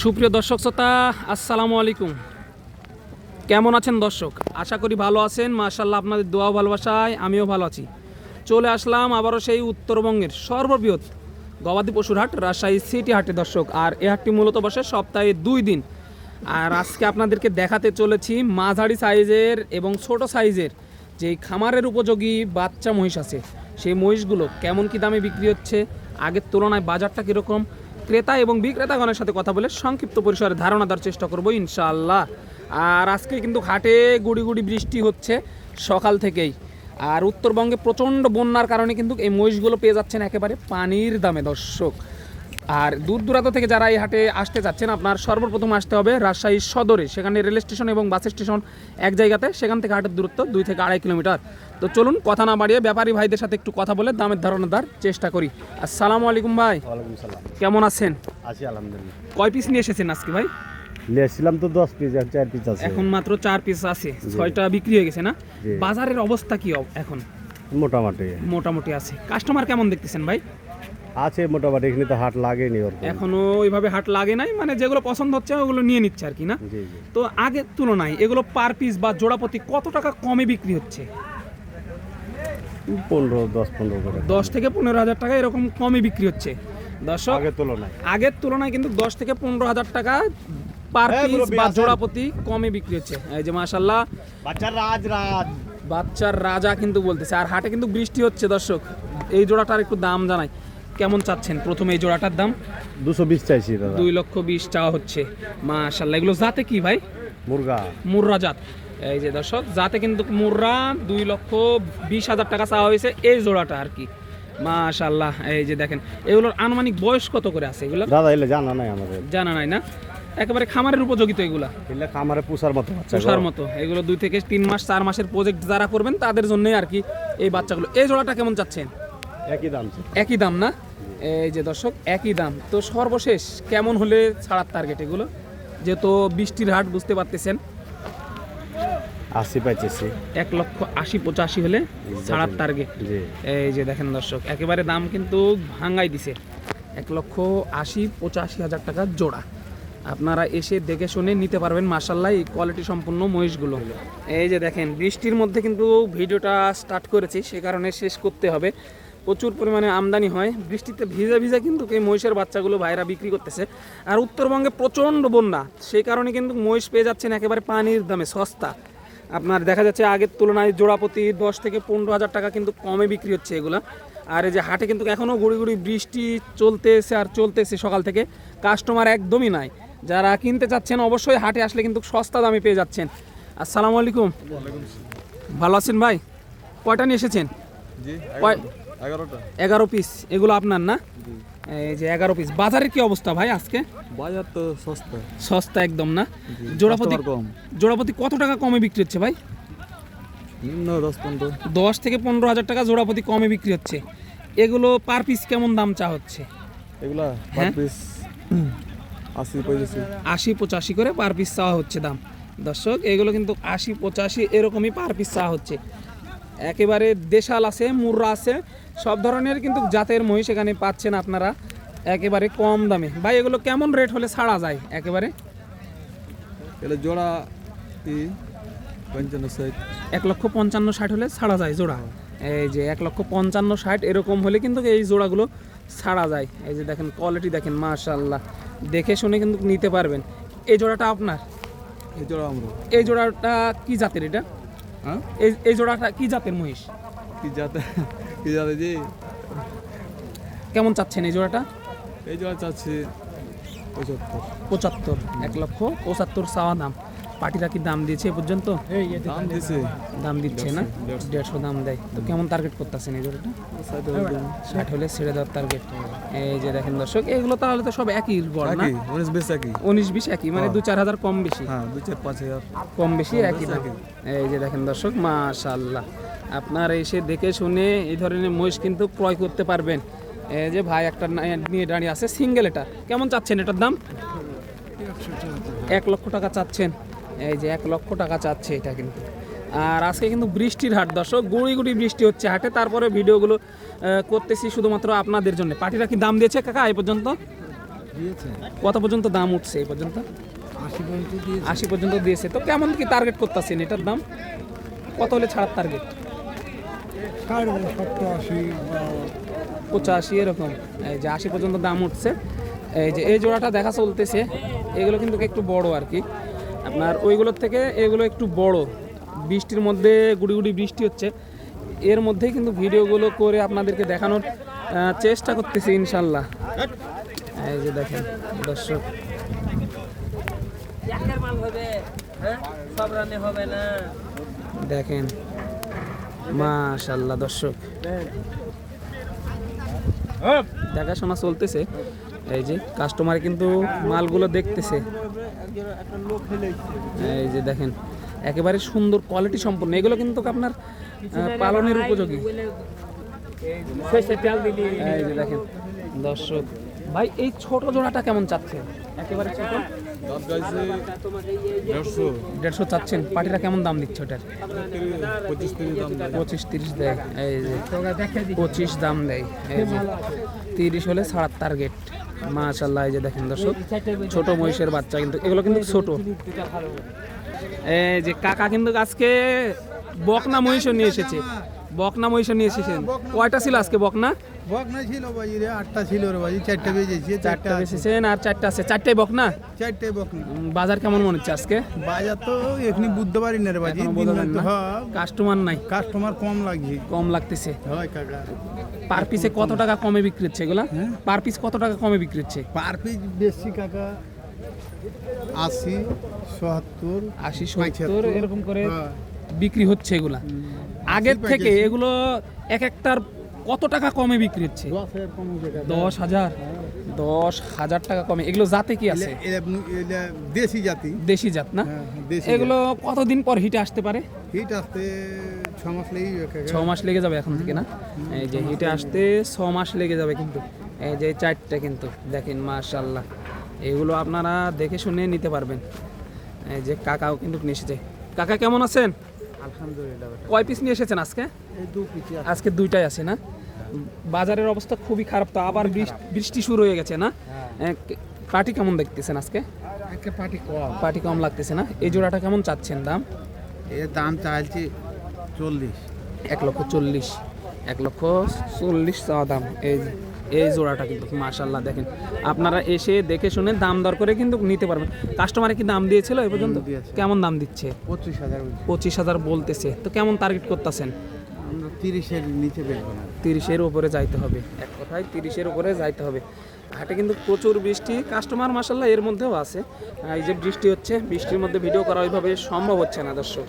সুপ্রিয় দর্শক শ্রোতা, আসসালামু আলাইকুম। কেমন আছেন দর্শক? আশা করি ভালো আছেন। মাশাল্লাহ আপনাদের দোয়া ভালোবাসায় আমিও ভালো আছি। চলে আসলাম আবারও সেই উত্তরবঙ্গের সর্ববৃহৎ গবাদি পশুর হাট, রাজশাহী সিটি হাটে দর্শক। আর এ হাটটি মূলত বসে সপ্তাহে দুই দিন। আর আজকে আপনাদেরকে দেখাতে চলেছি মাঝারি সাইজের এবং ছোট সাইজের যে খামারের উপযোগী বাচ্চা মহিষ আছে। সেই মহিষগুলো কেমন কি দামে বিক্রি হচ্ছে? আগের তুলনায় বাজারটা কীরকম? ক্রেতা এবং বিক্রেতাগণের সাথে কথা বলে সংক্ষিপ্ত পরিসরে ধারণা দেওয়ার চেষ্টা করব ইনশাআল্লাহ। আর আজকে কিন্তু ঘাটে গুড়ি গুড়ি বৃষ্টি হচ্ছে সকাল থেকেই। আর উত্তরবঙ্গে প্রচণ্ড বন্যার কারণে কিন্তু এই মহিষগুলো পেয়ে যাচ্ছেন একেবারে পানির দামে, দর্শক। আর দূর দূরান্ত থেকে যারা এই হাটে আসতে যাচ্ছেন আপনার সর্বপ্রথম আসতে হবে রাজশাহী সদরে। সেখানে রেল স্টেশন এবং বাস স্টেশন এক জায়গাতে সেখান থেকে হাটের দূরত্ব দুই থেকে আড়াই কিলোমিটার। তো চলুন কথা না বাড়িয়ে ব্যাপারী ভাইদের সাথে একটু কথা বলে দামের ধারণা দেওয়ার চেষ্টা করি। আসসালামু আলাইকুম ভাই। কেমন আছেন? আছি আলহামদুলিল্লাহ। কয় পিস নিয়ে এসেছেন আজকে ভাই? নিয়েছিলাম তো দশ পিস এখন চার পিস আছে। এখন মাত্র চার পিস আছে। ছয়টা বিক্রি হয়ে গেছে না? বাজারের অবস্থা কি এখন? মোটামুটি। মোটামুটি আছে। কাস্টমার কেমন দেখতেছেন ভাই? আছে মোটামুটি এখানে তো হাট লাগেনি ওর এখনও ওইভাবে হাট লাগে নাই মানে যেগুলো পছন্দ হচ্ছে ওগুলো নিয়ে নিচ্ছে আর কি না? তো আগের তুলনায় এগুলো পার পিস বা জোড়াপতি কত টাকা কমে বিক্রি হচ্ছে? পনেরো দশ পনেরো দশ থেকে পনেরো হাজার টাকা এরকম কমে বিক্রি হচ্ছে। দর্শক আগের তুলনায়। আগের তুলনায় কিন্তু দশ থেকে পনেরো হাজার টাকা পার হ্যাঁ, পিস বা জোড়াপতি কমে বিক্রি হচ্ছে। এই যে মাশাল্লাহ বাচ্চার রাজ রাজ। বাচ্চার রাজা কিন্তু বলতেছে আর হাটে কিন্তু বৃষ্টি হচ্ছে দর্শক। এই জোড়াটার একটু দাম জানাই। কেমন চাচ্ছেন? প্রথমে এই জোড়াটার দাম? দুশো বিশ চাইছি দাদা। দুই লক্ষ বিশ চাওয়া হচ্ছে। মাশাল্লাহ এগুলো জাতে কি ভাই? মুরগা। মুর্রা জাত। এই যে দর্শক জাতে কিন্তু মুর্রা দুই লক্ষ বিশ হাজার টাকা চাওয়া হয়েছে এই জোড়াটা আর কি। মাশাল্লাহ এই যে দেখেন এগুলোর আনুমানিক বয়স কত করে আছে এগুলো? দাদা এলে জানা নাই আমাদের। জানা নাই না? একেবারে খামারের উপযোগী তো এগুলা। খামারে পুষার মতো তুষার মতো। এগুলো দুই থেকে তিন মাস চার মাসের প্রজেক্ট যারা করবেন তাদের জন্যই আর কি এই বাচ্চাগুলো। এই জোড়াটা কেমন চাচ্ছেন? একই দাম একই দাম না? এই যে দর্শক একই দাম। তো সর্বশেষ কেমন হলে ছাড়ার টার্গেট এগুলো? যেহেতু বৃষ্টির হাট বুঝতে পারতেছেন। আশি পাইতেছি এক লক্ষ আশি পঁচাশি হলে ছাড়ার টার্গেট এই যে দেখেন দর্শক একেবারে দাম কিন্তু ভাঙ্গাই দিছে। এক লক্ষ আশি পঁচাশি হাজার টাকা জোড়া। আপনারা এসে দেখে শুনে নিতে পারবেন মার্শাল্লাহ এই কোয়ালিটি সম্পূর্ণ মহিষগুলো। এই যে দেখেন বৃষ্টির মধ্যে কিন্তু ভিডিওটা স্টার্ট করেছি সে কারণে শেষ করতে হবে। প্রচুর পরিমাণে আমদানি হয়। বৃষ্টিতে ভিজে ভিজে কিন্তু এই মহিষের বাচ্চাগুলো ভাইরা বিক্রি করতেছে। আর উত্তরবঙ্গে প্রচণ্ড বন্যা। সেই কারণে কিন্তু মহিষ পেয়ে যাচ্ছেন একেবারে পানির দামে সস্তা। আপনার দেখা যাচ্ছে আগের তুলনায় জোড়াপতি দশ থেকে পনেরো হাজার টাকা কিন্তু কমে বিক্রি হচ্ছে এগুলা। আর এই যে হাটে কিন্তু এখনও গুড়ি গুড়ি বৃষ্টি চলতেছে আর চলতেছে সকাল থেকে। কাস্টমার একদমই নাই। যারা কিনতে চাচ্ছেন অবশ্যই হাটে আসলে কিন্তু সস্তা দামে পেয়ে যাচ্ছেন। আসসালামু আলাইকুম। ভালো আছেন ভাই? কয়টা নিয়ে এসেছেন? এগারো পিস এগুলো আপনার না? এই যে এগারো পিস বাজারের কি অবস্থা ভাই আজকে? বাজার তো সস্তা। সস্তা একদম না? জোড়াপতি কম। জোড়াপতি কত টাকা কমে বিক্রি হচ্ছে ভাই? নিম্ন দশ পনেরো। দশ থেকে পনেরো হাজার টাকা জোড়াপতি কমে বিক্রি হচ্ছে। এগুলো পার পিস কেমন দাম চা হচ্ছে? এগুলা? পার পিস আশি পঁচাশি। আশি পঁচাশি করে পার পিস চাওয়া হচ্ছে দাম। দর্শক এগুলো কিন্তু আশি পঁচাশি এরকমই পার পিস চাওয়া হচ্ছে। একেবারে দেশাল আছে মুর্রা আছে। সব ধরনের কিন্তু জাতের মহিষ এখানে পাচ্ছেন আপনারা। একেবারে কম দামে। ভাই এগুলো কেমন রেট হলে ছাড়া যায় একেবারে? এগুলো জোড়া পঞ্চান্ন ষাট। এক লক্ষ পঞ্চান্ন ষাট হলে ছাড়া যায় জোড়া। এই যে এক লক্ষ পঞ্চান্ন ষাট এরকম হলে কিন্তু এই জোড়াগুলো ছাড়া যায়। এই যে দেখেন কোয়ালিটি দেখেন মাশাল্লাহ দেখে শুনে কিন্তু নিতে পারবেন। এই জোড়াটা আপনার? এই জোড়া আমরা। এই জোড়াটা কি জাতের এটা? হ্যাঁ? এই এই জোড়াটা কি জাতের মহিষ? কি যাতে কি জি? কেমন চাচ্ছেন এই জোড়াটা? এই জোড়া চাচ্ছি পঁচাত্তর। পঁচাত্তর এক লক্ষ পঁচাত্তর চাওয়া দাম। পার্টিরা কি দাম দিয়েছে এ পর্যন্ত? দাম দিছে দাম দিচ্ছে না? দেড়শো। দাম দেয়। তো কেমন টার্গেট করতেছেন এই জোড়াটা? ষাট হলে ছেড়ে দেওয়ার টার্গেট এই যে দেখেন দর্শক এগুলো তাহলে তো সব একই গড় না? উনিশ বেশ একই। উনিশ বিশ একই মানে দু চার হাজার কম বেশি। হ্যাঁ দু চার পাঁচ হাজার। কম বেশি একই দাম। এই যে দেখেন দর্শক মাশাল্লাহ আপনার এসে দেখে শুনে এই ধরনের মহিষ কিন্তু ক্রয় করতে পারবেন। এই যে ভাই একটা নিয়ে দাঁড়িয়ে আছে সিঙ্গেল এটা। কেমন চাচ্ছেন এটার দাম? এক লক্ষ টাকা চাচ্ছেন। এই যে এক লক্ষ টাকা চাচ্ছে এটা কিন্তু। আর আজকে কিন্তু বৃষ্টির হাট দর্শক গুড়ি গুড়ি বৃষ্টি হচ্ছে হাটে। তারপরে ভিডিওগুলো করতেছি শুধুমাত্র আপনাদের জন্য। পার্টিরা কি দাম দিয়েছে কাকা এই পর্যন্ত? কত পর্যন্ত দাম উঠছে এই পর্যন্ত? আশি পর্যন্ত দিয়েছে। তো কেমন কি টার্গেট করতেছেন এটার দাম? কত হলে ছাড়ার টার্গেট পঁচাশি এরকম। এই যে আশি পর্যন্ত দাম উঠছে। এই যে এই জোড়াটা দেখা চলতেছে। এগুলো কিন্তু একটু বড় আর কি। আপনার ওইগুলোর থেকে এগুলো একটু বড়। বৃষ্টির মধ্যে গুড়ি গুড়ি বৃষ্টি হচ্ছে। এর মধ্যেই কিন্তু ভিডিওগুলো করে আপনাদেরকে দেখানোর চেষ্টা করতেছি ইনশাল্লাহ। এই যে দেখেন দর্শক। হবে হ্যাঁ? দেখেন মাশাল্লাহ দর্শক। দেখাশোনা চলতেছে। এই যে কাস্টমার কিন্তু মালগুলো দেখতেছে। এই যে দেখেন একেবারে সুন্দর কোয়ালিটি সম্পন্ন। এগুলো কিন্তু আপনার পালনের উপযোগী। এই যে দেখেন দর্শক। ভাই এই ছোট জোড়াটা কেমন চাচ্ছে? একেবারে ছোট? দেড়শো। দেড়শো চাচ্ছেন। পাটিরা কেমন দাম দিচ্ছে ওটার? পঁচিশ তিরিশ দাম দেয়। পঁচিশ এই যে পঁচিশ দাম দেয়। এই যে তিরিশ হলে ছাড়ার টার্গেট। মাশাল্লাহ এই যে দেখেন দর্শক, ছোট মহিষের বাচ্চা কিন্তু, এগুলো কিন্তু ছোট। এই যে কাকা কিন্তু আজকে বকনা মহিষও নিয়ে এসেছে। বকনা মহিষও নিয়ে এসেছেন? কয়টা ছিল আজকে বকনা? বক নাই ছিল বাজি রে আটটা ছিল রে বাজি চারটা বেজেছে চারটা এসেছেন আর চারটা আছে। চারটাই বকনা? চারটে বকনা। বাজার কেমন মনে হচ্ছে আজকে? বাজার তো এখনি বুঝতে পারি না রে না? হ্যাঁ। কাস্টমার নাই। কাস্টমার কম লাগছে। কম লাগতেছে। হয় কাকা। পার পিসে কত টাকা কমে বিক্রি হচ্ছে এগুলা? হ্যাঁ? পার পিস কত টাকা কমে বিক্রি হচ্ছে? পার পিস বেশি কাকা আশি সত্তর আশি সত্তর এরকম করে হ্যাঁ। বিক্রি হচ্ছে এগুলা। আগের থেকে এগুলো এক একটার কত টাকা কমে বিক্রি হচ্ছে? দশ হাজার। দশ হাজার। টাকা কমে। এগুলো জাতে কি আছে? দেশি জাতি। দেশি জাত না? হ্যাঁ, এগুলো কতদিন পর হিটে আসতে পারে? হিট আসতে ছ মাস লেগেই ছ মাস লেগে যাবে এখন থেকে না? এই যে হিটে আসতে ছ মাস লেগে যাবে কিন্তু। এই যে চারটে কিন্তু। দেখেন মাশাল্লাহ এগুলো আপনারা দেখে শুনে নিতে পারবেন। এই যে কাকাও কিন্তু নিয়ে এসেছে কাকা কেমন আছেন? আলহামদুলিল্লাহ কয় পিস নিয়ে এসেছেন আজকে? আজকে। দুইটাই আছে না? বাজারের অবস্থা খুবই খারাপ তো আবার বৃষ্টি- বৃষ্টি শুরু হয়ে গেছে না? পার্টি কেমন দেখতেছেন আজকে? পার্টি কম। পার্টি কম লাগতেছে না? এই জোড়াটা কেমন চাচ্ছেন দাম? এর দাম চাইছি চল্লিশ। এক লক্ষ চল্লিশ। এক লক্ষ চল্লিশ চাওয়া দাম। এই এই জোড়াটা কিন্তু মাশাল্লাহ দেখেন। আপনারা এসে দেখে শুনে দাম দর করে কিন্তু নিতে পারবেন। কাস্টমারে কি দাম দিয়েছিল এই পর্যন্ত? কেমন দাম দিচ্ছে? পঁচিশ হাজার পঁচিশ হাজার বলতেছে। তো কেমন টার্গেট করতেছেন? আমরা তিরিশের নিচে বেচবো না তিরিশের উপরে যাইতে হবে। এক কথায় তিরিশের উপরে যাইতে হবে। হাটে কিন্তু প্রচুর বৃষ্টি কাস্টমার মাসাল্লাহ এর মধ্যেও আছে। এই যে বৃষ্টি হচ্ছে বৃষ্টির মধ্যে ভিডিও করা ওইভাবে সম্ভব হচ্ছে না দর্শক।